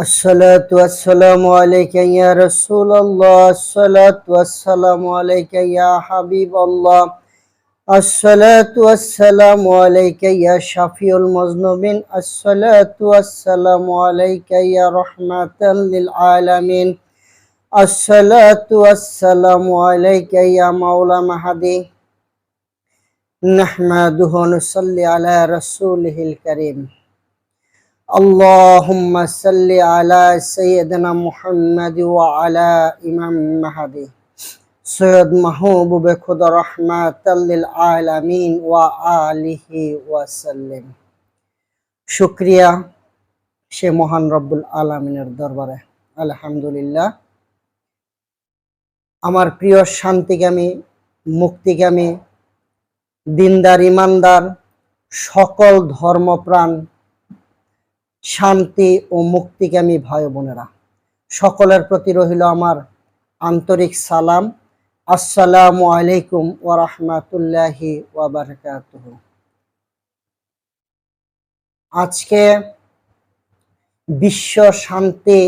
الصلاة والسلام عليك يا رسول الله. الصلاة والسلام عليك يا حبيب الله. الصلاة والسلام عليك يا شفيع المذنبين الصلاة والسلام عليك يا رحمة للعالمين. الصلاة والسلام عليك يا مولى مهدي. نحمده ونصلي على رسوله الكريم. اللهم صل على سيدنا محمد وعلى إمام مهدي সৈয়দ মাহবুবে খুদা রহমাতাল্লিল আলামিন ওয়া আলিহি ওয়াসাল্লিম শুক্রিয়া সে মহান রব্বুল আলামিনের দরবারে আলহামদুলিল্লাহ আমার প্রিয় শান্তিগামী মুক্তিগামী দিনদার ইমানদার সকল ধর্মপ্রাণ শান্তি ও মুক্তিকামী ভাই বোনেরা। সকলের প্রতি রহিল আমার আন্তরিক সালাম। আসসালামু আলাইকুম ওয়া রাহমাতুল্লাহি আজকে বিশ্ব শান্তি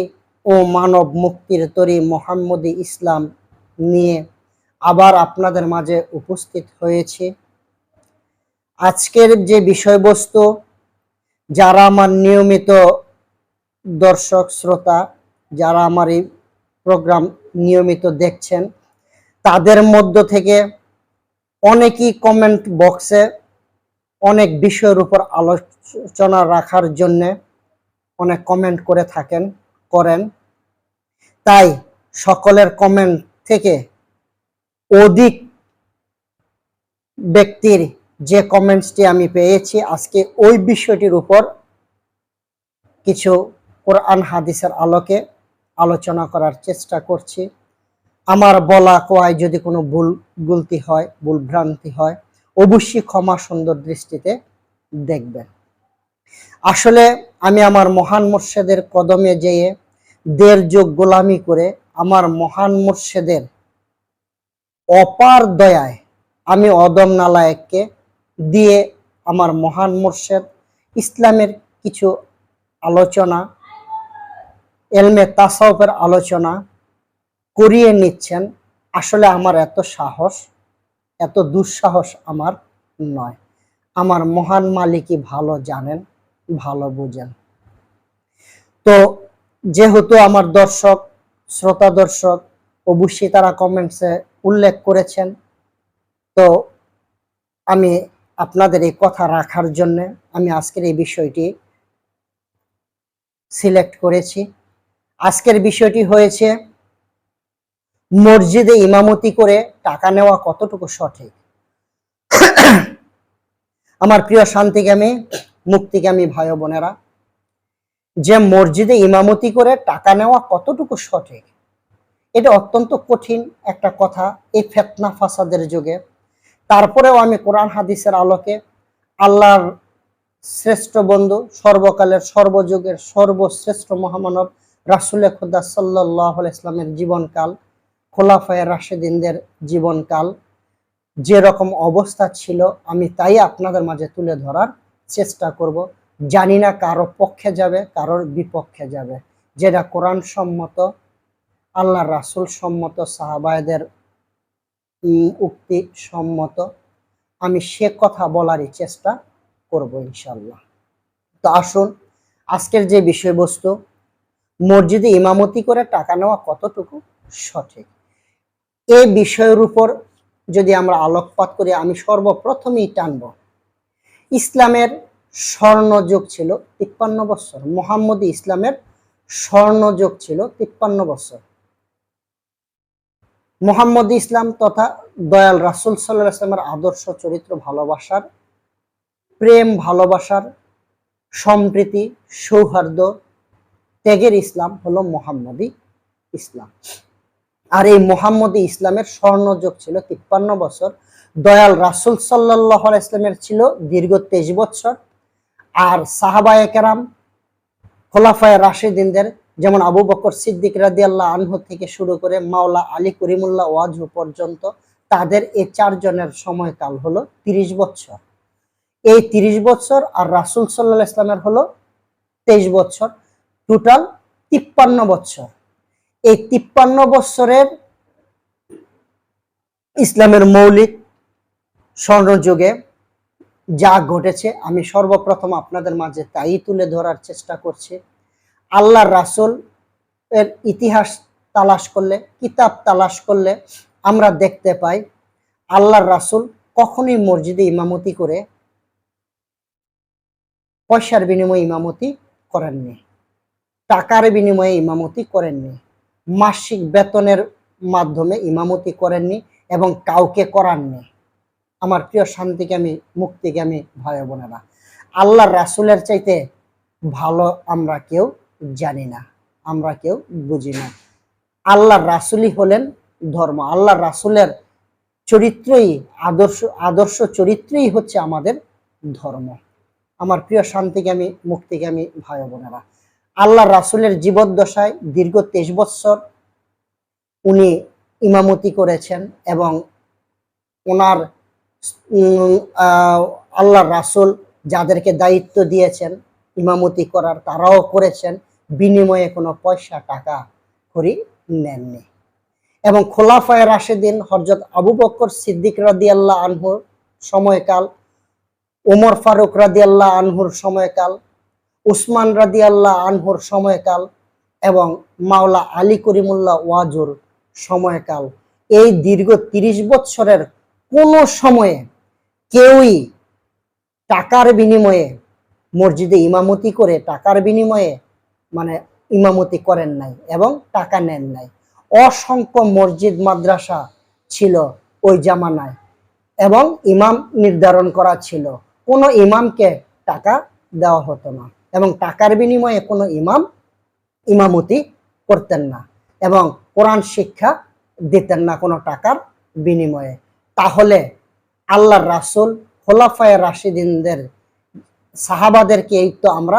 ও মানব মুক্তির তরি মোহাম্মদী ইসলাম নিয়ে আবার আপনাদের মাঝে উপস্থিত হয়েছে। আজকের যে বিষয়বস্তু যারা আমার নিয়মিত দর্শক, শ্রোতা, যারা আমার এই প্রোগ্রাম নিয়মিত দেখছেন, তাদের মধ্য থেকে অনেকেই কমেন্ট বক্সে অনেক বিষয়ের উপর আলোচনা রাখার জন্য অনেক কমেন্ট করে থাকেন, করেন। তাই সকলের কমেন্ট থেকে অধিক ব্যক্তির যে কমেন্টসটি আমি পেয়েছি, আজকে ওই বিষয়টির উপর কিছু কোরআন হাদিসের আলোকে আলোচনা করার চেষ্টা করছি। আমার বলা কোয়ায় যদি কোনো ভুল গুলতি হয়, ভুল ভ্রান্তি হয়, অবশ্যই ক্ষমা সুন্দর দৃষ্টিতে দেখবেন। আসলে আমি আমার মহান মুর্শেদের কদমে যেয়ে দেড় যোগ গোলামি করে আমার মহান মুর্শেদের অপার দয়ায় আমি অদম নালায়ককে দিয়ে আমার মহান মুর্শেদ ইসলামের কিছু আলোচনা, এলমে তাসাউফের আলোচনা করিয়ে নিচ্ছেন। আসলে আমার এত সাহস, এত দুঃসাহস আমার নয়। আমার মহান মালিকই ভালো জানেন, ভালো বুঝেন। তো যেহেতু আমার দর্শক, শ্রোতা দর্শক, অবশ্যই তারা কমেন্টসে উল্লেখ করেছেন, তো আমি আপনাদের এই কথা রাখার জন্য আমি আজকের এই বিষয়টি সিলেক্ট করেছি। আজকের বিষয়টি হয়েছে, মসজিদে ইমামতি করে টাকা নেওয়া কতটুকু সঠিক? আমার প্রিয় শান্তিগামী, মুক্তিগামী ভাই বোনেরা, যে মসজিদে ইমামতি করে টাকা নেওয়া কতটুকু সঠিক? এটা অত্যন্ত কঠিন একটা কথা, এই ফেতনা ফাসাদের যুগে। তারপরেও আমি কোরআন হাদিসের আলোকে আল্লাহর শ্রেষ্ঠ বন্ধু, সর্বকালের, সর্বযুগের সর্বশ্রেষ্ঠ মহামানব রাসুলে খুদা সাল্লাহ ইসলামের জীবনকাল, খোলাফায় রাশেদিনদের জীবনকাল যে রকম অবস্থা ছিল, আমি তাই আপনাদের মাঝে তুলে ধরার চেষ্টা করব। জানি না কারও পক্ষে যাবে, কারোর বিপক্ষে যাবে। যেটা কোরআন সম্মত আল্লাহ রাসুল সম্মত, সাহাবায়দের উক্তি সম্মত। আমি সে কথা বলারই চেষ্টা করব ইনশাল্লাহ তো আসুন, আজকের যে বিষয়বস্তু, মসজিদে ইমামতি করে টাকা নেওয়া কতটুকু সঠিক? এই বিষয়ের উপর যদি আমরা আলোকপাত করি, আমি সর্বপ্রথমেই টানব। ইসলামের স্বর্ণযুগ ছিল তিপ্পান্ন বছর। মোহাম্মদী ইসলামের স্বর্ণযুগ ছিল তিপ্পান্ন বছর। মোহাম্মদ ইসলাম তথা দয়াল রাসুল সাল্লাহ ইসলামের আদর্শ, চরিত্র, ভালোবাসার, প্রেম, ভালোবাসার সম্প্রীতি, সৌহার্দ্য, ত্যাগের ইসলাম হলো মোহাম্মদী ইসলাম। আর এই মোহাম্মদী ইসলামের স্বর্ণযোগ ছিল তিপ্পান্ন বছর, দয়াল রাসুল সাল্লাহ ইসলামের ছিল দীর্ঘ তেইশ বছর, আর সাহাবায় কেরাম, খোলাফায় রাশিদিনদের যেমন আবু বকর সিদ্দিক রাদি আল্লাহ আনহু থেকে শুরু করে মাওলা আলী করিমুল্লাহ ওয়াজহু পর্যন্ত তাদের এই চারজনের সময়কাল হলো তিরিশ বছর। এই তিরিশ বছর আর রাসুল সাল্লাহ ইসলামের হলো তেইশ বছর। টোটাল তিপ্পান্ন বছর। এই তিপ্পান্ন বছরের ইসলামের মৌলিক স্বর্ণযুগে যা ঘটেছে, আমি সর্বপ্রথম আপনাদের মাঝে তাই তুলে ধরার চেষ্টা করছি। আল্লাহর রাসূল এর ইতিহাস তালাশ করলে, কিতাব তালাশ করলে আমরা দেখতে পাই আল্লাহর রাসূল কখনই মসজিদে ইমামতি করে পয়সার বিনিময়ে ইমামতি করেননি, টাকার বিনিময়ে ইমামতি করেননি, মাসিক বেতনের মাধ্যমে ইমামতি করেননি এবং কাউকে করাননি। আমার প্রিয় শান্তিকে শান্তিকামী মুক্তিকামী ভাই বোনেরা আল্লাহর রাসূলের চাইতে ভালো আমরা কেউ জানি না, আমরা কেউ বুঝি না। আল্লাহর রাসূলই হলেন ধর্ম, আল্লাহর রাসুলের চরিত্রই, আদর্শ আদর্শ চরিত্রই হচ্ছে আমাদের ধর্ম। আমার প্রিয় শান্তিকামী মুক্তিকামী ভাই বোনেরা আল্লাহ রাসুলের জীবদ্দশায় দীর্ঘ তেইশ বৎসর উনি ইমামতি করেছেন এবং ওনার আল্লাহর রাসূল যাদেরকে দায়িত্ব দিয়েছেন ইমামতি করার, তারাও করেছেন। বিনিময়ে কোনো পয়সা, টাকা করি নেননি। এবং খোলাফায় রাশেদিন হরজত আবু বক্কর সিদ্দিক রাদিয়াল্লাহ আনহুর সময়কাল, ওমর ফারুক রাদিয়াল্লাহ আনহুর সময়কাল, উসমান রাদিয়াল্লাহ আনহুর সময়কাল এবং মাওলা আলী করিমুল্লাহ ওয়াজুর সময়কাল। এই দীর্ঘ তিরিশ বৎসরের কোনো সময়ে কেউই টাকার বিনিময়ে মসজিদে ইমামতি করে টাকার বিনিময়ে মানে ইমামতি করেন নাই এবং টাকা নেন নাই। অসংখ্য মসজিদ, মাদ্রাসা ছিল ওই জামানায় এবং ইমাম নির্ধারণ করা ছিল। কোনো ইমামকে টাকা দেওয়া হতো না এবং টাকার বিনিময়ে কোনো ইমাম ইমামতি করতেন না এবং কোরআন শিক্ষা দিতেন না কোনো টাকার বিনিময়ে। তাহলে আল্লাহর রাসূল খোলাফায়ে রাশিদিনদের সাহাবাদেরকে এই তো আমরা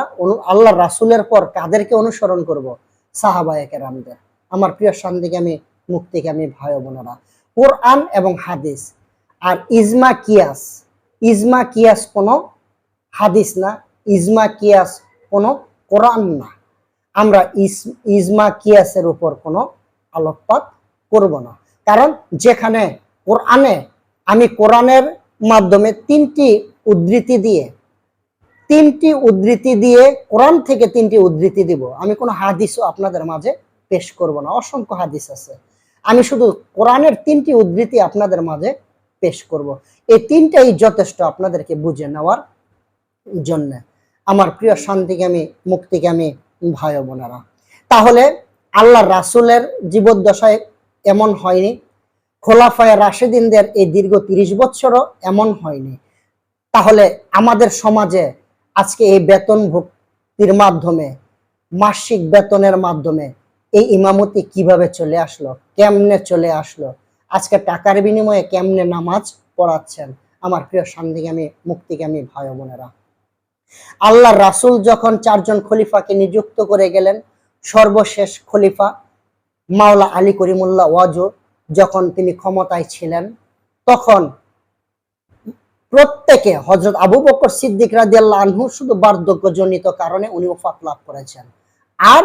আল্লাহর রাসূলের পর কাদেরকে অনুসরণ করব? সাহাবায়ে কেরামদের আমার প্রিয় শান্তিকামী মুক্তিকামী ভাই ও বোনেরা, কোরআন এবং হাদিস আর ইজমা কিয়াস ইজমা কিয়াস কোনো হাদিস না, ইজমা কিয়াস কোনো কোরআন না। আমরা ইজমা কিয়াসের উপর কোনো আলোকপাত করব না। কারণ যেখানে কোরআনে আমি কোরআনের মাধ্যমে তিনটি উদ্ধৃতি দিয়ে তিনটি উদ্ধৃতি দিয়ে কোরআন থেকে তিনটি উদ্ধৃতি দিব। আমি কোনো হাদিসও আপনাদের মাঝে পেশ করব না। অসংখ্য হাদিস আছে। আমি শুধু কোরআনের তিনটি উদ্ধৃতি আপনাদের মাঝে পেশ করব। এই তিনটাই যথেষ্ট আপনাদেরকে বুঝে নেওয়ার জন্য। আমার প্রিয় শান্তিকামী মুক্তিকামী ভাই বোনেরা। তাহলে আল্লাহ রাসূলের জীবদ্দশায় এমন হয়নি। খোলাফায়ে রাশেদিনদের এই দীর্ঘ তিরিশ বছরও এমন হয়নি। তাহলে আমাদের সমাজে আজকে এই বেতন ভুক্তির মাধ্যমে, মাসিক বেতনের মাধ্যমে এই ইমামতি কীভাবে চলে আসলো, কেমনে চলে আসলো, আজকে টাকার বিনিময়ে কেমনে নামাজ পড়াচ্ছেন, আমার প্রিয় শান্তিকামী মুক্তিকামী ভাই বোনেরা। আল্লাহ রাসূল যখন চারজন খলিফাকে নিযুক্ত করে গেলেন, সর্বশেষ খলিফা মাওলা আলী করিমুল্লাহ ওয়াজু যখন তিনি ক্ষমতায় ছিলেন, তখন প্রত্যেকে হজরত আবু বকর সিদ্দিক রাদিয়াল্লাহু আনহু শুধু বার্ধক্যজনিত কারণে উনি ওফাত লাভ করেছেন। আর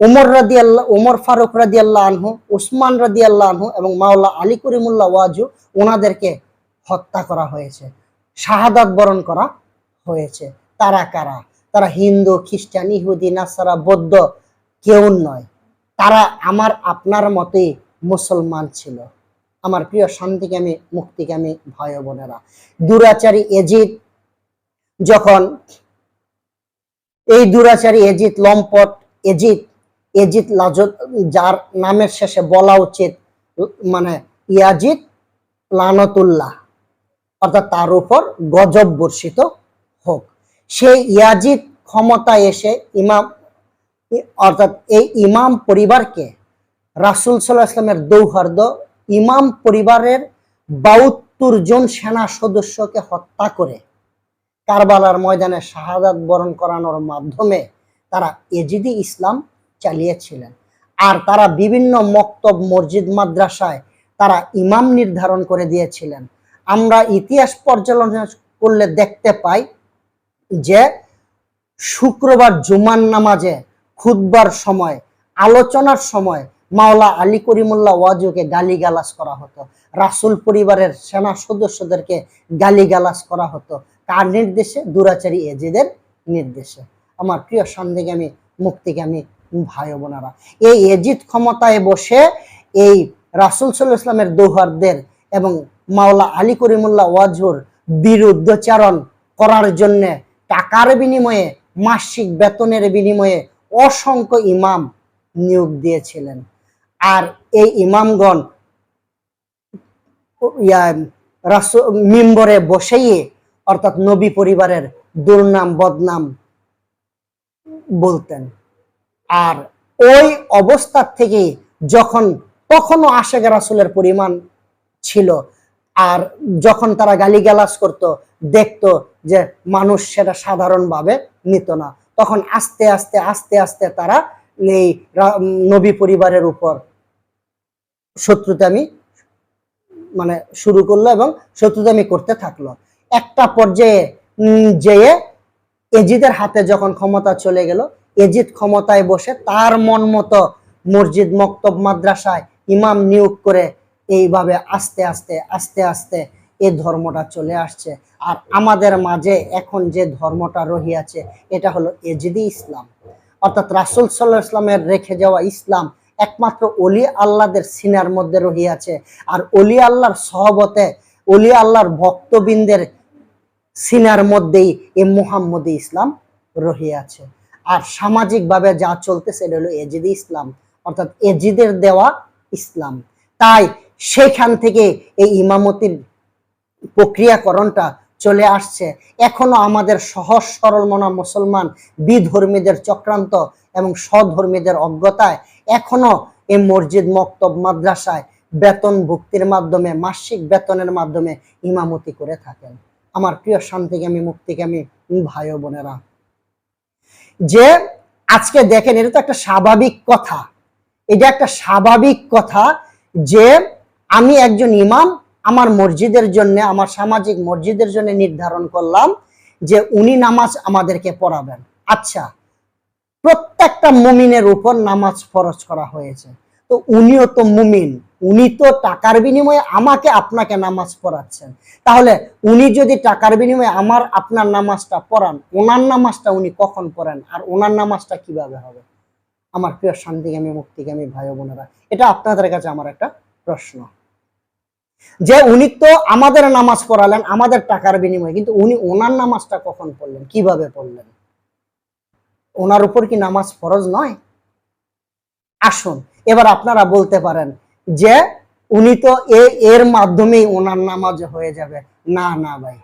উমর রাদিয়াল্লাহ, উমর ফারুক রাদিয়াল্লাহু আনহু, উসমান রাদিয়াল্লাহু আনহু এবং মাওলা আলী করিমুল্লাহ ওয়াজু ওনাদেরকে হত্যা করা হয়েছে, শাহাদাত বরণ করা হয়েছে। তারা কারা? তারা হিন্দু, খ্রিস্টান, ইহুদি, নাসারা, বৌদ্ধ কেউ নয়। তারা আমার, আপনার মতোই মুসলমান ছিল। আমার প্রিয় শান্তিকামী, মুক্তিকামী ভাই ও বোনেরা। দুরাচারী এজিদ যখন এই দুরাচারী এজিদ, লম্পট এজিদ এজিত লাজত, যার নামের শেষে বলা উচিত মানে ইয়াজিদ লানতুল্লাহ, অর্থাৎ তার উপর গজব বর্ষিত হোক। সেই ইয়াজিদ ক্ষমতায় এসে ইমাম, অর্থাৎ এই ইমাম পরিবারকে রাসুল সাল্লাহ ইসলামের দৌহার্দ ইমাম পরিবারের বাউত্তর জন সেনা সদস্যকে হত্যা করে কারবালার ময়দানে শাহাদাত বরণ করানোর মাধ্যমে তারা এজিদি ইসলাম চালিয়েছিলেন। আর তারা বিভিন্ন মক্তব, মসজিদ, মাদ্রাসায় তারা ইমাম নির্ধারণ করে দিয়েছিলেন। আমরা ইতিহাস পর্যালোচনা করলে দেখতে পাই যে শুক্রবার জুমান নামাজে খুদবার সময়, আলোচনার সময় মাওলা আলী করিমুল্লাহ ওয়াজুকে গালিগালাজ করা হতো। রাসুল পরিবারের সেনা সদস্যদেরকে গালিগালাজ করা হতো। কার নির্দেশে দুরাচারী এজেদের নির্দেশে। আমার প্রিয় সন্দেগামী মুক্তিগামী ভাই বোনেরা, এই এজিদ ক্ষমতায় বসে এই রাসুল সাল্লাহ ইসলামের দৌহারদের এবং মাওলা আলী করিমুল্লাহ ওয়াজুর বিরুদ্ধচারণ করার জন্য টাকার বিনিময়ে, মাসিক বেতনের বিনিময়ে অসংখ্য ইমাম নিয়োগ দিয়েছিলেন। আর এই ইমামগণ মিম্বরে বসেই অর্থাৎ নবী পরিবারের দুর্নাম বদনাম বলতেন। আর ওই অবস্থার থেকে যখন তখনও আশেখ রাসুলের পরিমাণ ছিল, আর যখন তারা গালিগালাজ করত, দেখতো যে মানুষ সেটা সাধারণভাবে নিত না। তখন আস্তে আস্তে আস্তে আস্তে তারা এই নবী পরিবারের উপর শত্রুতামি মানে শুরু করল এবং শত্রুতামি করতে থাকল। একটা পর্যায়ে যেয়ে এজিদের হাতে যখন ক্ষমতা চলে গেল, এজিদ ক্ষমতায় বসে তার মন মতো মসজিদ, মক্তব, মাদ্রাসায় ইমাম নিয়োগ করে এইভাবে আস্তে আস্তে আস্তে আস্তে এই ধর্মটা চলে আসছে। আর আমাদের মাঝে এখন যে ধর্মটা রহিয়াছে এটা হলো এজিদি ইসলাম। অর্থাৎ রাসুল সাল্লাহ ইসলামের রেখে যাওয়া ইসলাম একমাত্র অলি আল্লাহদের সিনার মধ্যে রহিয়াছে। আর অলি আল্লাহর সহবতে অলি আল্লাহর ভক্তবৃন্দের সিনার মধ্যেই এই মোহাম্মদী ইসলাম রহিয়াছে। আর সামাজিকভাবে যা চলতেছে, এটা হলো এজিদি ইসলাম, অর্থাৎ এজিদের দেওয়া ইসলাম। তাই সেখান থেকে এই ইমামতির প্রক্রিয়াকরণটা চলে আসছে। এখনও আমাদের সহজ, সরল মনা মুসলমান, বিধর্মীদের চক্রান্ত এবং স্বধর্মীদের অজ্ঞতায় এখনও এই মসজিদ, মক্তব, মাদ্রাসায় বেতন ভুক্তির মাধ্যমে, মাসিক বেতনের মাধ্যমে ইমামতি করে থাকেন। আমার প্রিয় শান্তিকামী মুক্তিকামী ভাই বোনেরা, যে আজকে দেখেন, এটা তো একটা স্বাভাবিক কথা। এটা একটা স্বাভাবিক কথা যে আমি একজন ইমাম আমার মসজিদের জন্য, আমার সামাজিক মসজিদের জন্য নির্ধারণ করলাম যে উনি নামাজ আমাদেরকে পড়াবেন। আচ্ছা প্রত্যেকটা মুমিনের উপর নামাজ ফরজ করা হয়েছে। তো উনিও তো মুমিন, উনি তো টাকার বিনিময়ে আমাকে আপনাকে নামাজ পড়াচ্ছেন। তাহলে উনি যদি টাকার বিনিময়ে আমার, আপনার নামাজটা পড়ান, ওনার নামাজটা উনি কখন পড়েন, আর ওনার নামাজটা কীভাবে হবে? আমার প্রিয় শান্তিগামী, মুক্তিগামী ভাই বোনেরা, এটা আপনাদের কাছে আমার একটা প্রশ্ন। যে উনি তো আমাদের নামাজ পড়ালেন, আমাদের টাকার বিনিময়ে, কিন্তু উনি ওনার নামাজটা কখন পড়লেন? কীভাবে পড়লেন? ওনার উপর কি নামাজ ফরজ নয়? আসুন, এবার আপনারা বলতে পারেন যে উনি তো এ- এর মাধ্যমেই ওনার নামাজ হয়ে যাবে। না না ভাই।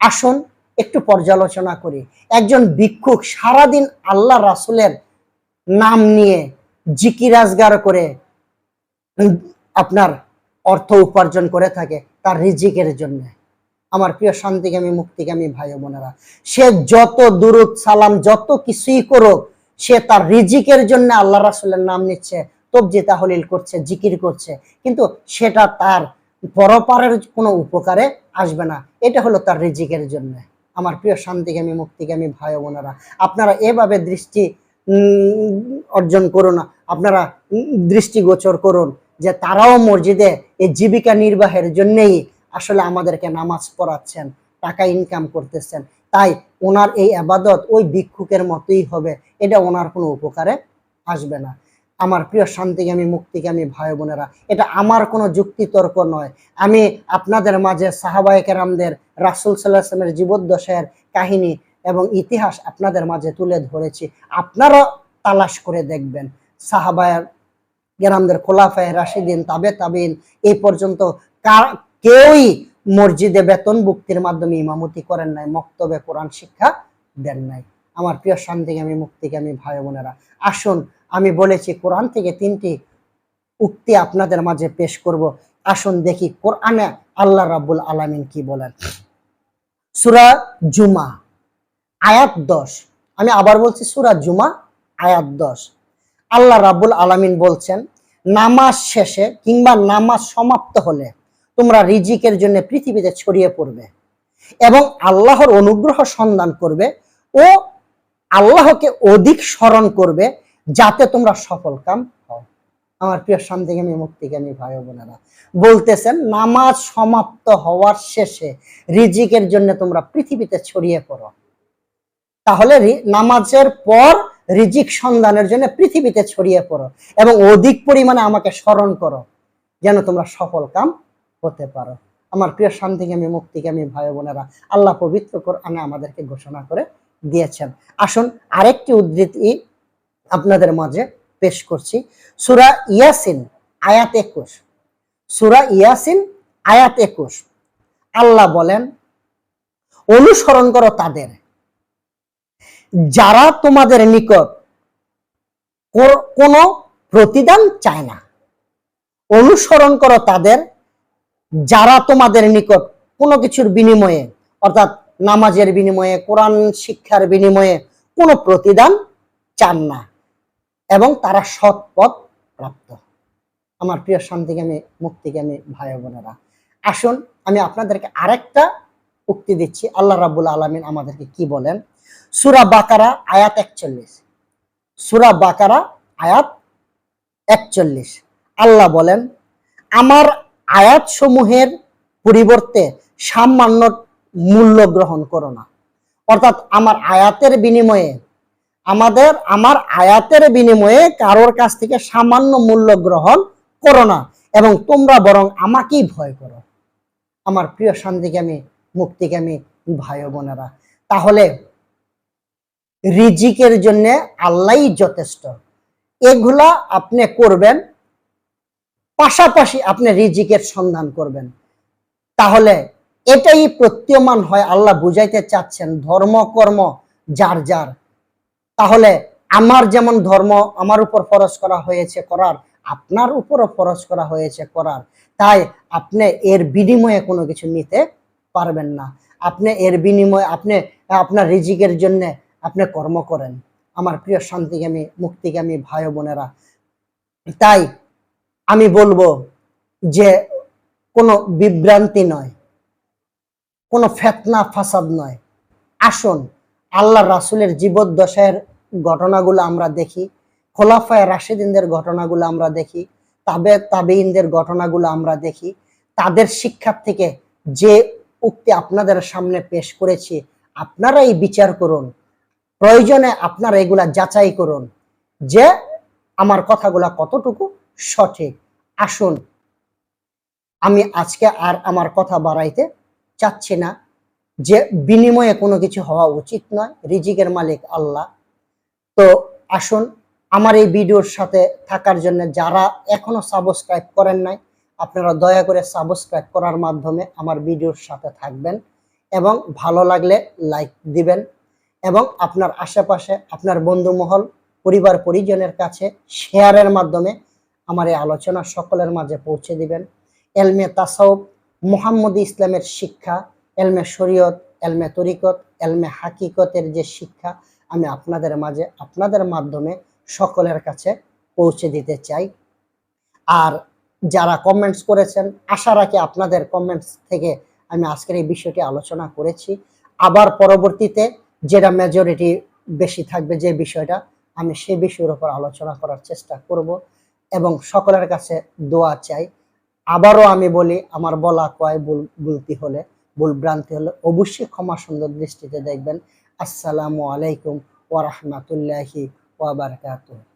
আসুন, একটু পর্যালোচনা করি। একজন ভিক্ষুক সারাদিন আল্লাহ রাসুলের নাম নিয়ে জিকিরাজগার করে আপনার অর্থ উপার্জন করে থাকে তার রিজিকের জন্য। আমার প্রিয় শান্তিকামী, মুক্তিকামী ভাই বোনেরা, সে যত দুরুদ, সালাম, যত কিছুই করুক, সে তার রিজিকের জন্য আল্লাহ রাসুলের নাম নিচ্ছে তবজি তাহলিল করছে, জিকির করছে। কিন্তু সেটা তার পরপারের কোনো উপকারে আসবে না। এটা হলো তার রিজিকের জন্য। আমার প্রিয় শান্তিকামী, মুক্তিকামী ভাই বোনেরা, আপনারা এভাবে দৃষ্টি অর্জন করুন আপনারা দৃষ্টিগোচর করুন। যে তারাও মসজিদে এই জীবিকা নির্বাহের জন্যেই আসলে আমাদেরকে নামাজ পড়াচ্ছেন, টাকা ইনকাম করতেছেন। তাই ওনার এই আবাদত ওই ভিক্ষুকের মতোই হবে, এটা ওনার কোনো উপকারে আসবে না। আমার প্রিয় শান্তিগামী, মুক্তিগামী ভাই বোনেরা, এটা আমার কোনো যুক্তি তর্ক নয়। আমি আপনাদের মাঝে সাহাবায়ে কেরামদের, রাসুল সাল্লাহ আসলামের জীবদ্দশায়ের কাহিনী এবং ইতিহাস আপনাদের মাঝে তুলে ধরেছি। আপনারা তালাশ করে দেখবেন। সাহাবায়ের গেরামদের খোলাফায় রাশিদিন, তাবে তাবিন এই পর্যন্ত কেউই মসজিদে বেতন মুক্তির মাধ্যমে ইমামতি করেন নাই, মক্তবে কোরআন শিক্ষা দেন নাই। আমার প্রিয় শান্তিগামী মুক্তিগামী ভাই বোনেরা, আসুন আমি বলেছি কোরআন থেকে তিনটি উক্তি আপনাদের মাঝে পেশ করব। আসুন দেখি কোরআনে আল্লাহ রাব্বুল আলামিন কি বলেন। সুরা জুমা, আয়াত দশ। আমি আবার বলছি সুরা জুমা, আয়াত দশ। আল্লাহ রাব্বুল আলামিন বলছেন, নামাজ শেষে কিংবা নামাজ সমাপ্ত হলে তোমরা রিজিকের জন্য পৃথিবীতে ছড়িয়ে পড়বে এবং আল্লাহর অনুগ্রহ সন্ধান করবে ও আল্লাহকে অধিক স্মরণ করবে যাতে তোমরা সফল কাম হও। আমার প্রিয় শান্তিকামী মুক্তিকামী ভাই বোনেরা, বলতেছেন, নামাজ সমাপ্ত হওয়ার শেষে রিজিকের জন্য তোমরা পৃথিবীতে ছড়িয়ে পড়ো। তাহলে নামাজের পর রিজিক সন্ধানের জন্য পৃথিবীতে ছড়িয়ে পড়ো এবং অধিক পরিমাণে আমাকে স্মরণ করো, যেন তোমরা সফল কাম হতে পারো। আমার প্রিয় শান্তিকামী, মুক্তিকামী ভাই বোনেরা, আল্লাহ পবিত্র কোরআনে আমাদেরকে ঘোষণা করে দিয়েছেন। আসুন, আরেকটি উদ্ধৃতি আপনাদের মাঝে পেশ করছি। সুরা ইয়াসিন, আয়াত একুশ। সুরা ইয়াসিন, আয়াত একুশ। আল্লাহ বলেন, অনুসরণ করো তাদের। যারা তোমাদের নিকট কোনো প্রতিদান চায় না, অনুসরণ করো তাদের, যারা তোমাদের নিকট কোনো কিছুর বিনিময়ে, অর্থাৎ নামাজের বিনিময়ে, কোরআন শিক্ষার বিনিময়ে কোনো প্রতিদান চান না এবং তারা সৎ পথ প্রাপ্ত। আমার প্রিয় শান্তিকামী মুক্তিকামী ভাই বোনেরা, আসুন আমি আপনাদেরকে আরেকটা উক্তি দিচ্ছি। আল্লাহ রাবুল আলমিন আমাদেরকে কি বলেন? সুরা বাকারা, আয়াত একচল্লিশ। সুরা বাকারা, আয়াত একচল্লিশ। আল্লাহ বলেন, আমার আয়াত সমূহের পরিবর্তে সামান্য মূল্য গ্রহণ করো না। অর্থাৎ আমার আয়াতের বিনিময়ে, আমাদের, আমার আয়াতের বিনিময়ে কারোর কাছ থেকে সামান্য মূল্য গ্রহণ করো না এবং তোমরা বরং আমাকেই ভয় করো। আমার প্রিয় শান্তিকামী মুক্তিকামী ভাই বোনেরা, তাহলে রিজিকের জন্য আল্লাহই যথেষ্ট। এগুলা আপনি করবেন, পাশাপাশি আপনি রিজিকের সন্ধান করবেন। তাহলে এটাই প্রতীয়মান হয়, আল্লাহ বুঝাইতে চাচ্ছেন ধর্ম, কর্ম যার যার। তাহলে আমার যেমন ধর্ম, আমার উপর ফরজ করা হয়েছে করার, আপনার উপরও ফরজ করা হয়েছে করার। তাই আপনি এর বিনিময়ে কোনো কিছু নিতে পারবেন না। আপনি এর বিনিময়ে, আপনি আপনার রিজিকের জন্য আপনি কর্ম করেন। আমার প্রিয় শান্তিকামী মুক্তিকামী ভাই বোনেরা, তাই আমি বলব যে কোনো বিভ্রান্তি নয়, কোনো ফেতনা, ফাসাদ নয়। আসুন, আল্লাহ রাসুলের জীবদ্দশায়ের ঘটনাগুলো আমরা দেখি, খোলাফায় রাশেদিনদের ঘটনাগুলো আমরা দেখি, তাবে তাবেইনদের ঘটনাগুলো আমরা দেখি। তাদের শিক্ষার থেকে যে উক্তি আপনাদের সামনে পেশ করেছি, আপনারাই বিচার করুন। প্রয়োজনে আপনারা এগুলা যাচাই করুন যে আমার কথাগুলা কতটুকু সঠিক। আসুন, আমি আজকে আর আমার কথা বাড়াইতে চাচ্ছি না যে বিনিময়ে কোনো কিছু হওয়া উচিত নয়, রিজিকের মালিক আল্লাহ। তো আসুন, আমার এই ভিডিওর সাথে থাকার জন্য যারা এখনও সাবস্ক্রাইব করেন নাই, আপনারা দয়া করে সাবস্ক্রাইব করার মাধ্যমে আমার ভিডিওর সাথে থাকবেন এবং ভালো লাগলে লাইক দিবেন। এবং আপনার আশেপাশে, আপনার বন্ধুমহল, পরিবার, পরিজনের কাছে শেয়ারের মাধ্যমে আমার এই আলোচনা সকলের মাঝে পৌঁছে দিবেন। এলমে তাসাউব মুহাম্মদ ইসলামের শিক্ষা, এলমে শরীয়ত, এলমে তরিকত, এলমে হাকিকতের যে শিক্ষা আমি আপনাদের মাঝে, আপনাদের মাধ্যমে সকলের কাছে পৌঁছে দিতে চাই। আর যারা কমেন্টস করেছেন, আশা রাখি আপনাদের কমেন্টস থেকে আমি আজকের এই বিষয়টি আলোচনা করেছি। আবার পরবর্তীতে যেটা মেজরিটি বেশি থাকবে যে বিষয়টা, আমি সেই বিষয়ের উপর আলোচনা করার চেষ্টা করব এবং সকলের কাছে দোয়া চাই। আবারও আমি বলি, আমার বলা কয় ভুল, ভুলতি হলে, ভুল ভ্রান্তি হলে অবশ্যই ক্ষমা সুন্দর দৃষ্টিতে দেখবেন। আসসালামু আলাইকুম ওয়া বারাকাতুহু।